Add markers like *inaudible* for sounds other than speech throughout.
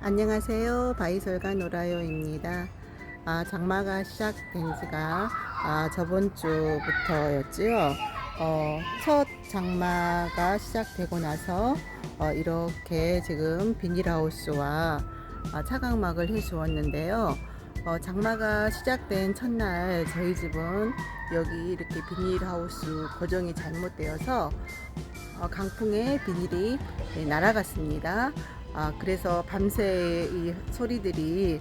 안녕하세요. 바이솔가 노라요입니다. 아, 장마가 시작된 지가 아, 저번 주부터였지요. 어, 첫 장마가 시작되고 나서 어, 이렇게 지금 비닐하우스와 아, 차광막을 해 주었는데요. 어, 장마가 시작된 첫날 저희 집은 여기 이렇게 비닐하우스 고정이 잘못되어서 어, 강풍에 비닐이 네, 날아갔습니다. 아, 그래서 밤새 이 소리들이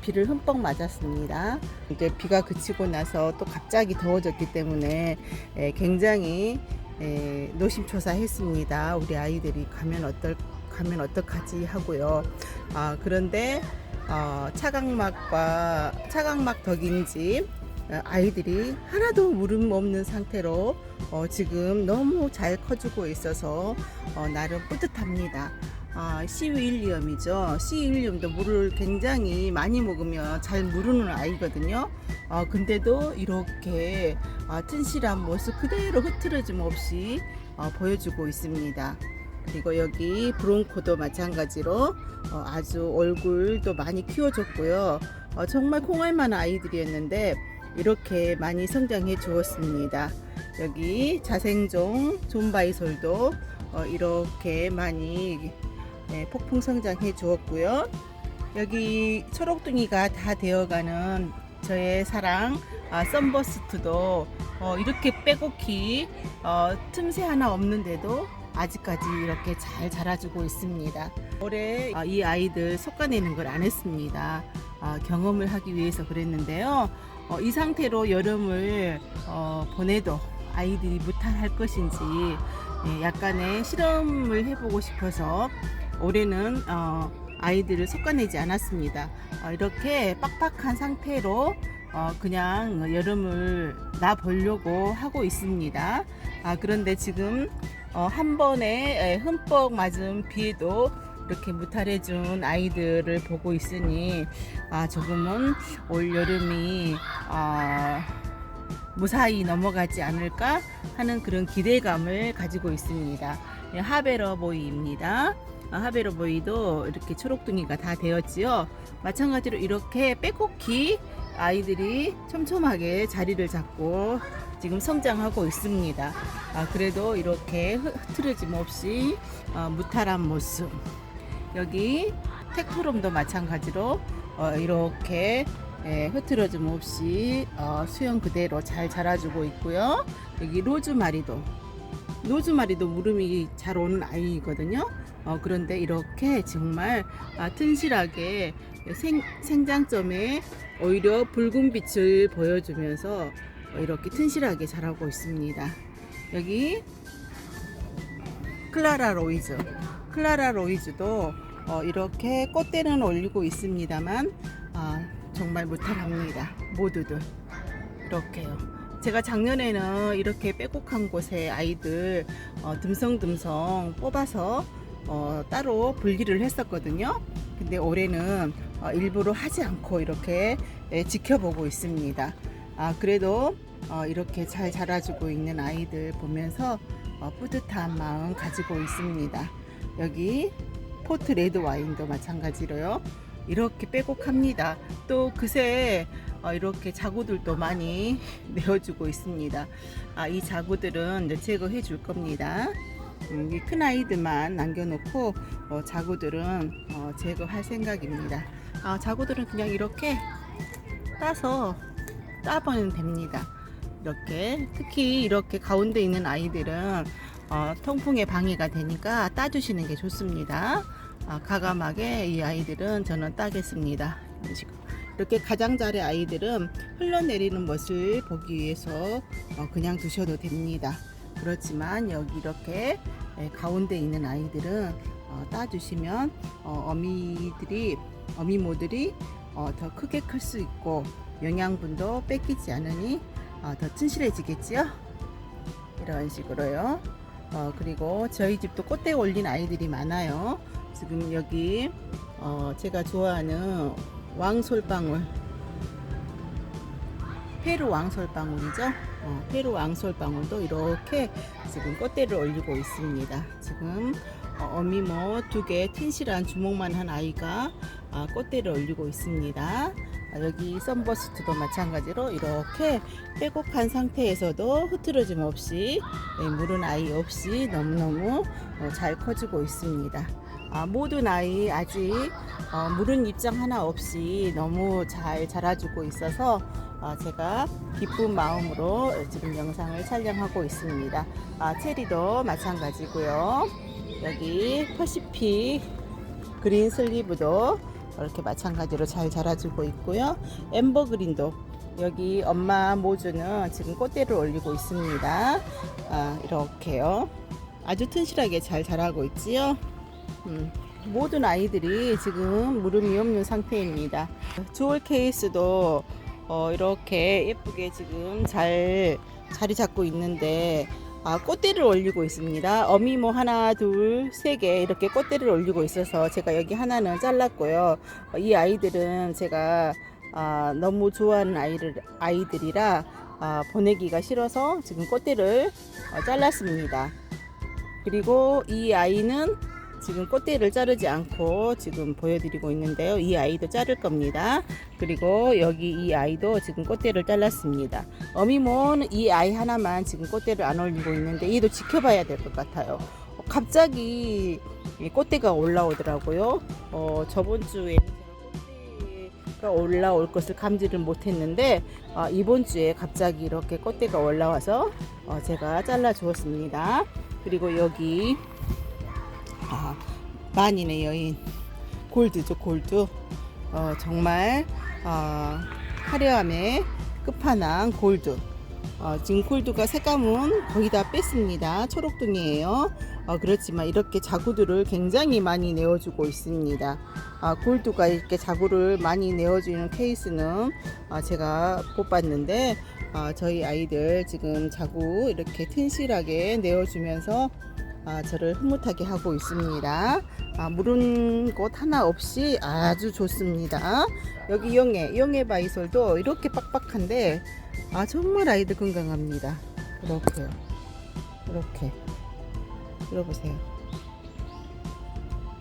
비를 흠뻑 맞았습니다. 이제 비가 그치고 나서 또 갑자기 더워졌기 때문에 에, 굉장히 에, 노심초사했습니다. 우리 아이들이 가면 어떨 가면 어떡하지 하고요. 아, 그런데 어, 차각막과 차각막 덕인지 어, 아이들이 하나도 물음 없는 상태로 어, 지금 너무 잘 커주고 있어서 어, 나름 뿌듯합니다. 아, C 윌리엄이죠. C 윌리엄도 물을 굉장히 많이 먹으면 잘 무르는 아이거든요. 어, 근데도 이렇게 아, 튼실한 모습 그대로 흐트러짐 없이 어, 보여주고 있습니다. 그리고 여기 브론코도 마찬가지로 어, 아주 얼굴도 많이 키워줬고요. 어, 정말 콩알만한 아이들이었는데 이렇게 많이 성장해 주었습니다. 여기 자생종 존바이솔도 어, 이렇게 많이 네, 폭풍 성장해 주었고요. 여기 초록둥이가 다 되어가는 저의 사랑 아, 썬버스트도 어, 이렇게 빼곡히 어, 틈새 하나 없는데도 아직까지 이렇게 잘 자라주고 있습니다. 올해 아, 이 아이들 솎아내는 걸 안 했습니다. 아, 경험을 하기 위해서 그랬는데요. 어, 이 상태로 여름을 어, 보내도 아이들이 무탈할 것인지 예, 약간의 실험을 해보고 싶어서 올해는 어, 아이들을 솎아내지 않았습니다. 어, 이렇게 빡빡한 상태로 어, 그냥 여름을 나 보려고 하고 있습니다. 아, 그런데 지금 어, 한 번에 에, 흠뻑 맞은 비에도 이렇게 무탈해준 아이들을 보고 있으니 아, 조금은 올 여름이 아, 무사히 넘어가지 않을까 하는 그런 기대감을 가지고 있습니다. 예, 하베러 보이입니다. 아, 하베러 보이도 이렇게 초록둥이가 다 되었지요. 마찬가지로 이렇게 빼곡히 아이들이 촘촘하게 자리를 잡고 지금 성장하고 있습니다. 아, 그래도 이렇게 흐- 흐트러짐 없이 어, 무탈한 모습. 여기 테크롬도 마찬가지로 어, 이렇게 예, 흐트러짐 없이 어, 수영 그대로 잘 자라주고 있고요. 여기 로즈마리도 로즈마리도 물음이 잘 오는 아이거든요. 어, 그런데 이렇게 정말 아, 튼실하게 생, 생장점에 오히려 붉은 빛을 보여주면서 어, 이렇게 튼실하게 자라고 있습니다. 여기 클라라 로이즈. 클라라 로이즈도 어, 이렇게 꽃대는 올리고 있습니다만 아, 정말 무탈합니다. 모두들 이렇게요. 제가 작년에는 이렇게 빼곡한 곳에 아이들 어, 듬성듬성 뽑아서 어, 따로 분리를 했었거든요. 근데 올해는 어, 일부러 하지 않고 이렇게 예, 지켜보고 있습니다. 아, 그래도 어, 이렇게 잘 자라주고 있는 아이들 보면서 어, 뿌듯한 마음 가지고 있습니다. 여기 포트 레드 와인도 마찬가지로요. 이렇게 빼곡합니다. 또 그새 어, 이렇게 자구들도 많이 *laughs* 내어주고 있습니다. 아, 이 자구들은 제거해 줄 겁니다. 음, 이큰 아이들만 남겨놓고 어, 자구들은 어, 제거할 생각입니다. 아, 자구들은 그냥 이렇게 따서 따보면 됩니다. 이렇게 특히 이렇게 가운데 있는 아이들은 어, 통풍에 방해가 되니까 따주시는 게 좋습니다. 아, 가감하게 이 아이들은 저는 따겠습니다. 이렇게 가장자리 아이들은 흘러내리는 것을 보기 위해서 어, 그냥 두셔도 됩니다. 그렇지만 여기 이렇게 예, 가운데 있는 아이들은 어, 따주시면 어, 어미들이 어미모들이 어, 더 크게 클 수 있고 영양분도 뺏기지 않으니 어, 더 튼실해지겠지요. 이런 식으로요. 어, 그리고 저희 집도 꽃대 올린 아이들이 많아요. 지금 여기 어, 제가 좋아하는 왕솔방울 페루 왕솔방울이죠. 어, 페루 왕솔방울도 이렇게 지금 꽃대를 올리고 있습니다. 지금 어, 어미모 두 개 튼실한 주먹만 한 아이가 아, 꽃대를 올리고 있습니다. 아, 여기 썬버스트도 마찬가지로 이렇게 빼곡한 상태에서도 흐트러짐 없이 예, 물은 아이 없이 너무너무 어, 잘 커지고 있습니다. 아, 모든 아이 아직 어, 물은 입장 하나 없이 너무 잘 자라주고 있어서 어, 제가 기쁜 마음으로 지금 영상을 촬영하고 있습니다. 아, 체리도 마찬가지고요. 여기 퍼시픽 그린 슬리브도 이렇게 마찬가지로 잘 자라주고 있고요. 엠버그린도 여기 엄마 모주는 지금 꽃대를 올리고 있습니다. 아, 이렇게요. 아주 튼실하게 잘 자라고 있지요. 음, 모든 아이들이 지금 무름이 없는 상태입니다. 주얼 케이스도 어, 이렇게 예쁘게 지금 잘 자리 잡고 있는데 아, 꽃대를 올리고 있습니다. 어미모 하나, 둘, 세 개 이렇게 꽃대를 올리고 있어서 제가 여기 하나는 잘랐고요. 어, 이 아이들은 제가 아, 너무 좋아하는 아이를, 아이들이라 아, 보내기가 싫어서 지금 꽃대를 어, 잘랐습니다. 그리고 이 아이는 지금 꽃대를 자르지 않고 지금 보여드리고 있는데요. 이 아이도 자를 겁니다. 그리고 여기 이 아이도 지금 꽃대를 잘랐습니다. 어미모는 이 아이 하나만 지금 꽃대를 안 올리고 있는데 얘도 지켜봐야 될 것 같아요. 어, 갑자기 이 꽃대가 올라오더라고요. 어, 저번 주에 꽃대가 올라올 것을 감지를 못했는데 어, 이번 주에 갑자기 이렇게 꽃대가 올라와서 어, 제가 잘라 주었습니다. 그리고 여기 아, 만인의 여인. 골드죠 골드. 어, 정말 어, 화려함의 끝판왕 골드. 어, 지금 골드가 색감은 거의 다 뺐습니다. 초록등이에요. 어, 그렇지만 이렇게 자구들을 굉장히 많이 내어주고 있습니다. 아, 골드가 이렇게 자구를 많이 내어주는 케이스는 아, 제가 못 봤는데 아, 저희 아이들 지금 자구 이렇게 튼실하게 내어주면서 아, 저를 흐뭇하게 하고 있습니다. 아, 물은 곳 하나 없이 아주 좋습니다. 여기 영해, 영해 바이솔도 이렇게 빡빡한데, 아, 정말 아이들 건강합니다. 이렇게요. 이렇게. 들어보세요.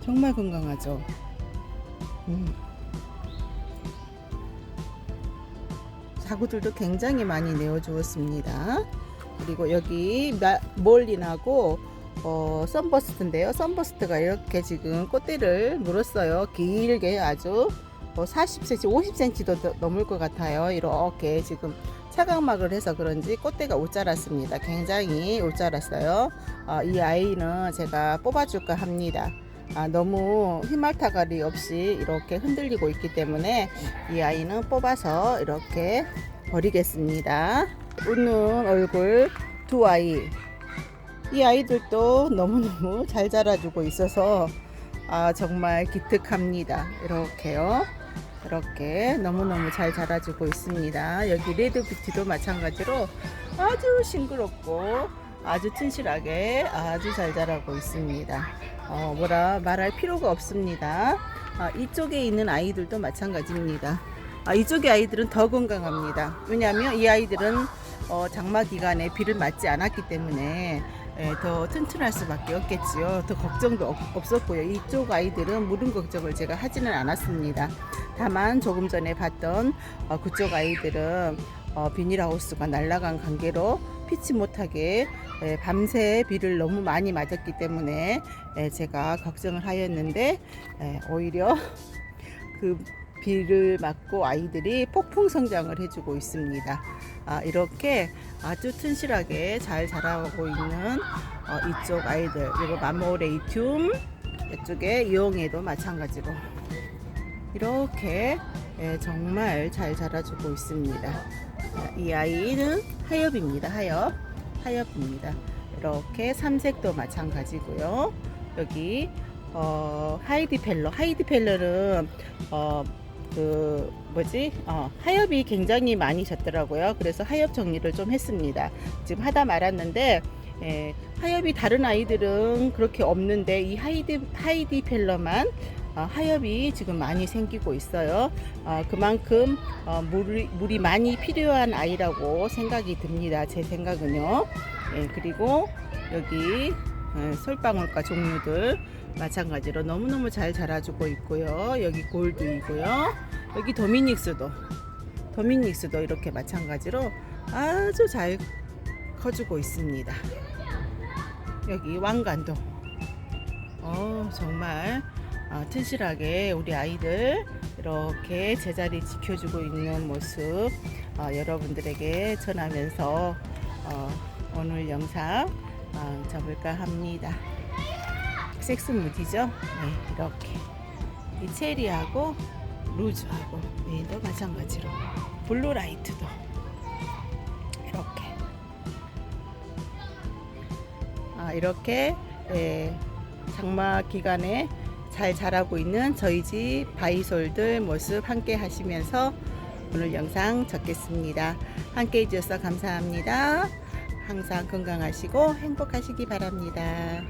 정말 건강하죠? 음. 자구들도 굉장히 많이 내어 주었습니다. 그리고 여기 마- 몰린하고 어, 썬버스트인데요. 썬버스트가 이렇게 지금 꽃대를 물었어요. 길게 아주 뭐 40cm, 50cm도 더 넘을 것 같아요. 이렇게 지금 차각막을 해서 그런지 꽃대가 못 자랐습니다. 굉장히 못 자랐어요. 어, 이 아이는 제가 뽑아줄까 합니다. 아, 너무 희말타갈이 없이 이렇게 흔들리고 있기 때문에 이 아이는 뽑아서 이렇게 버리겠습니다. 웃는 얼굴 두 아이. 이 아이들도 너무너무 잘 자라주고 있어서 아, 정말 기특합니다. 이렇게요. 이렇게 너무너무 잘 자라주고 있습니다. 여기 레드 뷰티도 마찬가지로 아주 싱그럽고 아주 튼실하게 아주 잘 자라고 있습니다. 어, 뭐라 말할 필요가 없습니다. 아, 이쪽에 있는 아이들도 마찬가지입니다. 아, 이쪽의 아이들은 더 건강합니다. 왜냐하면 이 아이들은 어, 장마 기간에 비를 맞지 않았기 때문에 예, 더 튼튼할 수밖에 없겠지요. 더 걱정도 없, 없었고요. 이쪽 아이들은 물은 걱정을 제가 하지는 않았습니다. 다만 조금 전에 봤던 어, 그쪽 아이들은 어, 비닐하우스가 날아간 관계로 피치 못하게 예, 밤새 비를 너무 많이 맞았기 때문에 예, 제가 걱정을 하였는데 예, 오히려 *laughs* 그 비를 맞고 아이들이 폭풍 성장을 해주고 있습니다. 아, 이렇게 아주 튼실하게 잘 자라고 있는 어, 이쪽 아이들 그리고 마모레이튬 이쪽에 이용에도 마찬가지로 이렇게 예, 정말 잘 자라주고 있습니다. 아, 이 아이는 하엽입니다. 하엽 하엽입니다. 이렇게 삼색도 마찬가지고요. 여기 어, 하이디펠러 하이디펠러는 어, 그 뭐지 어, 하엽이 굉장히 많이 졌더라고요. 그래서 하엽 정리를 좀 했습니다. 지금 하다 말았는데 예, 하엽이 다른 아이들은 그렇게 없는데 이 하이디 하이디 펠러만 어, 하엽이 지금 많이 생기고 있어요. 어, 그만큼 어, 물이, 물이 많이 필요한 아이라고 생각이 듭니다. 제 생각은요. 예, 그리고 여기 예, 솔방울과 종류들 마찬가지로 너무너무 잘 자라주고 있고요. 여기 골드이고요. 여기 도미닉스도 도미닉스도 이렇게 마찬가지로 아주 잘 커주고 있습니다. 여기 왕관도 어, 정말 어, 튼실하게 우리 아이들 이렇게 제자리 지켜주고 있는 모습 어, 여러분들에게 전하면서 어, 오늘 영상 어, 접을까 합니다. 섹스 무디죠? 네, 이렇게 이 체리하고 루즈하고 얘도 마찬가지로 블루라이트도 이렇게 아, 이렇게 예, 장마 기간에 잘 자라고 있는 저희 집 바이솔들 모습 함께 하시면서 오늘 영상 적겠습니다. 함께 해주셔서 감사합니다. 항상 건강하시고 행복하시기 바랍니다.